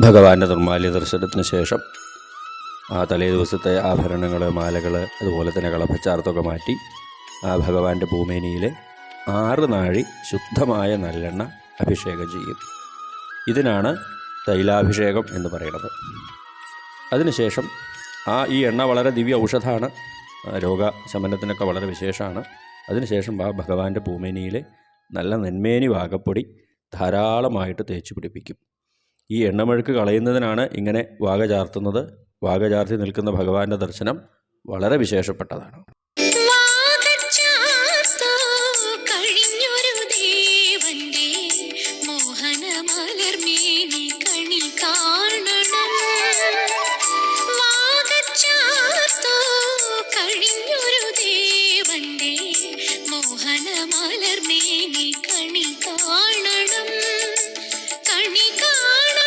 ഭഗവാന്റെ നിർമാല്യ ദർശനത്തിന് ശേഷം ആ തലേ ദിവസത്തെ ആഭരണങ്ങൾ മാലകൾ അതുപോലെ തന്നെ കളഭച്ചാർത്തൊക്കെ മാറ്റി ആ ഭഗവാന്റെ ഭൂമേനിയിൽ ആറ് നാഴി ശുദ്ധമായ നല്ലെണ്ണ അഭിഷേകം ചെയ്യും. ഇതിനാണ് തൈലാഭിഷേകം എന്ന് പറയുന്നത്. അതിനുശേഷം ആ ഈ എണ്ണ വളരെ ദിവ്യ ഔഷധമാണ് രോഗ രോഗശമനത്തിനൊക്കെ വളരെ വിശേഷമാണ്. അതിനുശേഷം ആ ഭഗവാന്റെ ഭൂമേനിയിൽ നല്ല നെന്മേനി വാകപ്പൊടി ധാരാളമായിട്ട് തേച്ച് പിടിപ്പിക്കും ഈ എണ്ണമെഴുക്ക് കളയുന്നതിനാണ് ഇങ്ങനെ വാഗ ചാർത്തുന്നത്. വാഗ ചാർത്തി നിൽക്കുന്ന ഭഗവാന്റെ ദർശനം വളരെ വിശേഷപ്പെട്ടതാണ്.